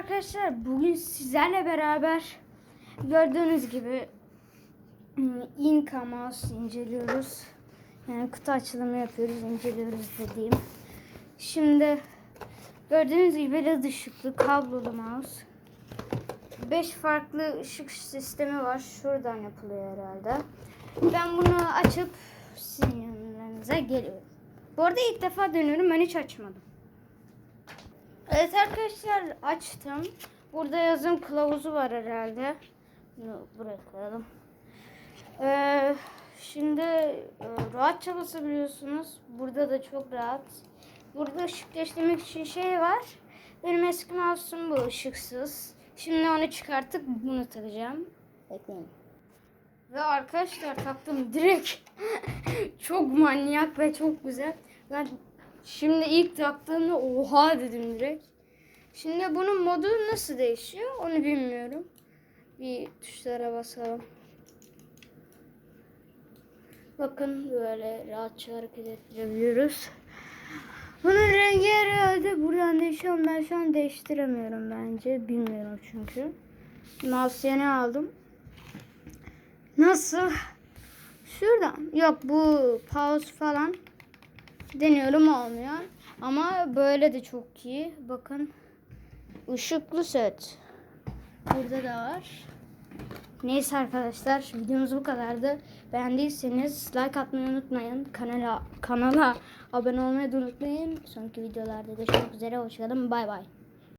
arkadaşlar bugün sizlerle beraber gördüğünüz gibi hmm, Inca mouse inceliyoruz. Yani kutu açılımı yapıyoruz, inceliyoruz dediğim. Şimdi gördüğünüz gibi LED ışıklı kablolu mouse. 5 farklı ışık sistemi var. Şuradan yapılıyor herhalde. Ben bunu açıp sizin yanlarınıza geliyorum. Bu arada ilk defa dönüyorum. Ben hiç açmadım. Evet arkadaşlar açtım. Burada yazım kılavuzu var herhalde. Bunu buraya koyalım. Ee, şimdi e, rahatça basabiliyorsunuz. Burada da çok rahat. Burada ışık değiştirmek için şey var. Benim eski mouse'um bu ışıksız. Şimdi onu çıkartıp bunu takacağım. Bekleyin. Ve arkadaşlar taktım direkt. çok manyak ve çok güzel. Ben şimdi ilk taktığımda oha dedim direkt. Şimdi bunun modu nasıl değişiyor onu bilmiyorum. Bir tuşlara basalım. Bakın böyle rahatça hareket ettirebiliyoruz. Bunun rengi herhalde buradan değişiyor. Ben şu an değiştiremiyorum bence. Bilmiyorum çünkü. Mouse yeni aldım. Nasıl? Şuradan. Yok bu pause falan deniyorum olmuyor. Ama böyle de çok iyi. Bakın. Işıklı set. Burada da var. Neyse arkadaşlar videomuz bu kadardı. Beğendiyseniz like atmayı unutmayın. Kanala kanala abone olmayı da unutmayın. Sonraki videolarda görüşmek üzere. Hoşçakalın. Bay bay.